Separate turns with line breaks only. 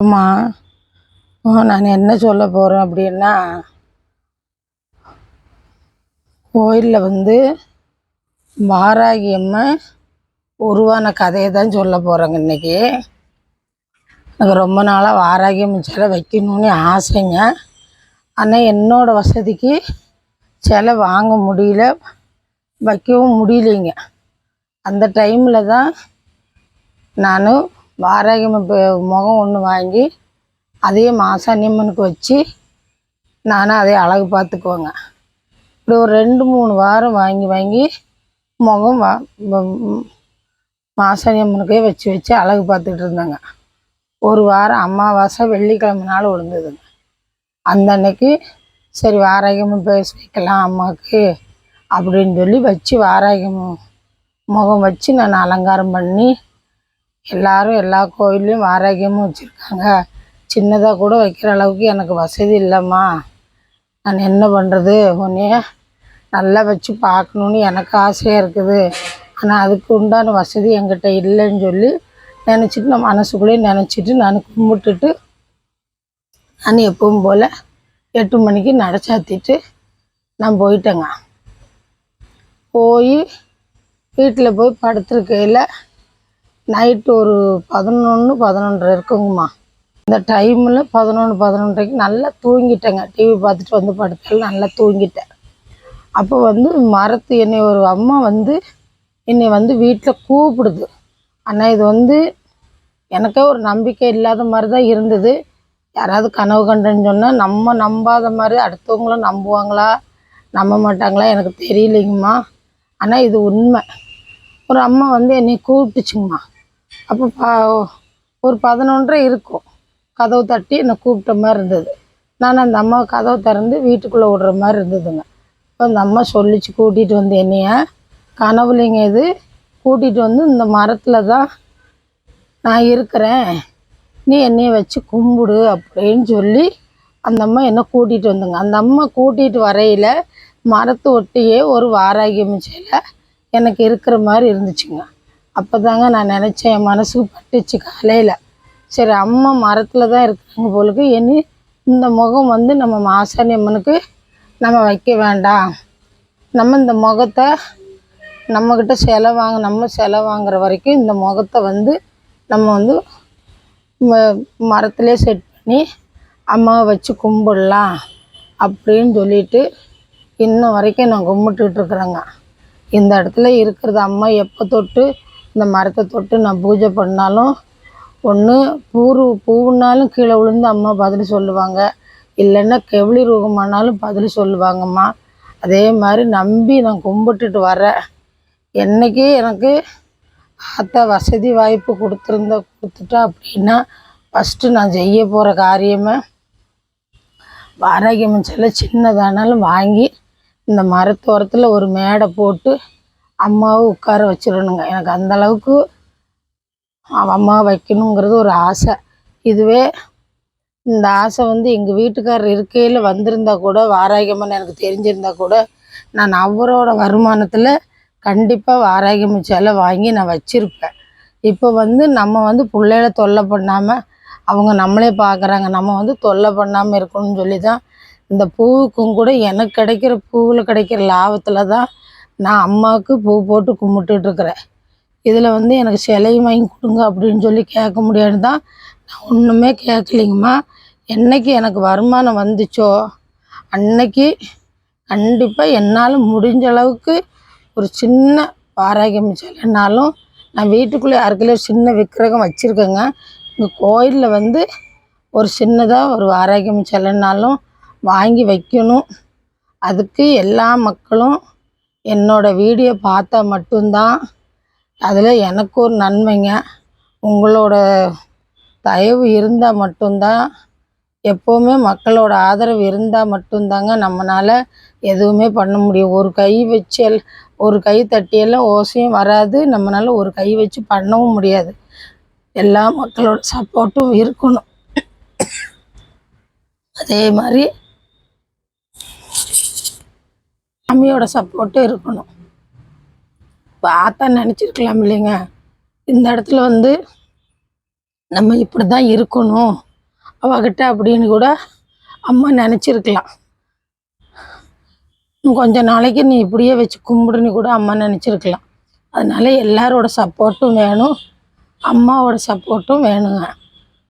அம்மா நான் என்ன சொல்ல போகிறேன் அப்படின்னா கோயிலில் வந்து வாராகி அம்மா உருவான கதையை தான் சொல்ல போகிறேங்க இன்றைக்கி எனக்கு ரொம்ப நாளாக வாராகி அம்மன் சிலை வைக்கணும்னு ஆசைங்க. ஆனால் என்னோடய வசதிக்கு சிலை வாங்க முடியல வைக்கவும் முடியலைங்க. அந்த டைமில் தான் நான் வாராகி பே- முகம் ஒன்று வாங்கி அதையே மாசாணியம்மனுக்கு வச்சு நானும் அதே அழகு பார்த்துக்குவேங்க. இப்படி ஒரு ரெண்டு மூணு வாரம் வாங்கி வாங்கி முகம் வா வ- மாசாணி அம்மனுக்கே வச்சு வச்சு அழகு பார்த்துட்டு இருந்தேங்க. ஒரு வாரம் அமாவாசை வெள்ளிக்கிழமை நாள் விழுந்ததுங்க. அந்த அன்னைக்கு சரி வாராகியம்மன் பேச வைக்கலாம் அம்மாவுக்கு அப்படின்னு சொல்லி வச்சு வாராகியம்மன் முகம் வச்சு நான் அலங்காரம் பண்ணி எல்லாரும் எல்லா கோயில்லையும் ஆரோக்கியமும் வச்சுருக்காங்க. சின்னதாக கூட வைக்கிற அளவுக்கு எனக்கு வசதி இல்லைம்மா. நான் என்ன பண்ணுறது உன்னைய நல்லா வச்சு பார்க்கணுன்னு எனக்கு ஆசையாக இருக்குது. ஆனால் அதுக்கு உண்டான வசதி என்கிட்ட இல்லைன்னு சொல்லி நினச்சிட்டு நான் மனசுக்குள்ளேயே நினச்சிட்டு நான் கும்பிட்டுட்டு நான் எப்பவும் போல் எட்டு மணிக்கு நடை சாத்திட்டு நான் போயிட்டேங்க. போய் வீட்டில் போய் படுத்துருக்கையில் நைட்டு ஒரு பதினொன்று பதினொன்றரை இருக்குங்கம்மா. இந்த டைமில் பதினொன்று பதினொன்றரைக்கு நல்லா தூங்கிட்டேங்க. டிவி பார்த்துட்டு வந்து படுத்தாலும் நல்லா தூங்கிட்டேன். அப்போ வந்து மரத்து என்னை ஒரு அம்மா வந்து என்னை வந்து வீட்டில் கூப்பிடுது. ஆனால் இது வந்து எனக்கே ஒரு நம்பிக்கை இல்லாத மாதிரி தான் இருந்தது. யாராவது கனவு கண்டேன்னு சொன்னால் நம்ம நம்பாத மாதிரி அடுத்தவங்களும் நம்புவாங்களா? நம்ப மாட்டாங்களா? எனக்கு தெரியலைங்கம்மா. ஆனால் இது உண்மை. ஒரு அம்மா வந்து என்னை கூப்பிட்டுச்சுங்கம்மா. அப்போ பா ஒரு பதினொன்றரை இருக்கும். கதவு தட்டி என்னை கூப்பிட்ட மாதிரி இருந்தது. நான் அந்த அம்மா கதவை திறந்து வீட்டுக்குள்ளே விடுற மாதிரி இருந்ததுங்க. இப்போ அந்த அம்மா சொல்லிச்சு கூட்டிகிட்டு வந்து என்னைய. கனவுலைங்க இது. கூட்டிகிட்டு வந்து இந்த மரத்தில் தான் நான் இருக்கிறேன். நீ என்னைய வச்சு கும்பிடு அப்படின்னு சொல்லி அந்த அம்மா என்னை கூட்டிகிட்டு வந்துங்க. அந்த அம்மா கூட்டிகிட்டு வரையில் மரத்து ஒட்டியே ஒரு வாராகியம் எனக்கு இருக்கிற மாதிரி இருந்துச்சுங்க. அப்போ தாங்க நான் நினச்சேன் என் மனசுக்கு பட்டுச்சு காலையில். சரி அம்மா மரத்தில் தான் இருக்கிறாங்க போலுக்கு இனி இந்த முகம் வந்து நம்ம மாசாணி அம்மனுக்கு நம்ம வைக்க வேண்டாம். நம்ம இந்த முகத்தை நம்மக்கிட்ட செலை வாங்க நம்ம செலை வாங்குற வரைக்கும் இந்த முகத்தை வந்து நம்ம வந்து ம- செட் பண்ணி அம்மாவை வச்சு கும்பிடலாம் அப்படின்னு சொல்லிட்டு இன்ன வரைக்கும் நான் கும்பிட்டுட்டு இருக்கிறேங்க. இந்த இடத்துல இருக்கிறது அம்மா எப்போ தொட்டு இந்த மரத்தை தொட்டு நான் பூஜை பண்ணாலும் ஒன்று பூரு பூவுனாலும் கீழே விழுந்து அம்மா பதில் சொல்லுவாங்க. இல்லைன்னா கெவிலி ரூபமானாலும் பதில் சொல்லுவாங்கம்மா. அதே மாதிரி நம்பி நான் கும்பிட்டுட்டு வரேன். என்றைக்கு எனக்கு அத்தை வசதி வாய்ப்பு கொடுத்துருந்தா கொடுத்துட்டா அப்படின்னா ஃபஸ்ட்டு நான் செய்ய போகிற காரியமே வாராகியம்மன் சில சின்னதானாலும் வாங்கி இந்த மரத்தோரத்தில் ஒரு மேடை போட்டு அம்மாவை உட்கார வச்சிடணுங்க. எனக்கு அந்த அளவுக்கு அம்மா வைக்கணுங்கிறது ஒரு ஆசை. இதுவே இந்த ஆசை வந்து எங்கள் வீட்டுக்காரர் இருக்கையில் வந்திருந்தா கூட வாராகியம்மன் எனக்கு தெரிஞ்சிருந்தா கூட நான் அவரோட வருமானத்தில் கண்டிப்பாக வாராகியம்மன் சேலை வாங்கி நான் வச்சுருப்பேன். இப்போ வந்து நம்ம வந்து பிள்ளைகள தொல்லை பண்ணாமல் அவங்க நம்மளே பார்க்குறாங்க நம்ம வந்து தொல்லை பண்ணாமல் இருக்கணும்னு சொல்லி தான் இந்த பூவுக்கும் கூட எனக்கு கிடைக்கிற பூவில் கிடைக்கிற லாபத்தில் தான் நான் அம்மாவுக்கு பூ போட்டு கும்பிட்டுட்ருக்குறேன். இதில் வந்து எனக்கு சிலையும் வாங்கி கொடுங்க அப்படின்னு சொல்லி கேட்க முடியாதுன்னு தான் நான் ஒன்றுமே கேட்கலிங்கம்மா. என்னைக்கு எனக்கு வருமானம் வந்துச்சோ அன்னைக்கு கண்டிப்பாக என்னால் முடிஞ்ச அளவுக்கு ஒரு சின்ன வாராகியம் சிலைனாலும் நான் வீட்டுக்குள்ளே யாருக்குள்ளே சின்ன விக்கிரகம் வச்சுருக்கேங்க. இங்கே கோயிலில் வந்து ஒரு சின்னதாக ஒரு ஆரோக்கியம் செல்லனாலும் வாங்கி வைக்கணும். அதுக்கு எல்லா மக்களும் என்னோட வீடியோ பார்த்தா மட்டும்தான் அதில் எனக்கு ஒரு நன்மைங்க. உங்களோட தயவு இருந்தால் மட்டும்தான் எப்போவுமே மக்களோட ஆதரவு இருந்தால் மட்டும்தாங்க நம்மளால் எதுவுமே பண்ண முடியும். ஒரு கை வச்சு எல் ஒரு கை தட்டியெல்லாம் ஓசையும் வராது. நம்மளால் ஒரு கை வச்சு பண்ணவும் முடியாது. எல்லா மக்களோட சப்போர்ட்டும் இருக்கணும். அதே மாதிரி சாமியோட சப்போர்ட்டும் இருக்கணும். பார்த்தா நினச்சிருக்கலாம் இல்லைங்க. இந்த இடத்துல வந்து நம்ம இப்படி தான் இருக்கணும். அவகிட்ட அப்படின்னு கூட அம்மா நினச்சிருக்கலாம். கொஞ்ச நாளைக்கு நீ இப்படியே வச்சு கும்பிடுன்னு கூட அம்மா நினச்சிருக்கலாம். அதனால் எல்லாரோட சப்போர்ட்டும் வேணும். அம்மாவோட சப்போர்ட்டும் வேணுங்க.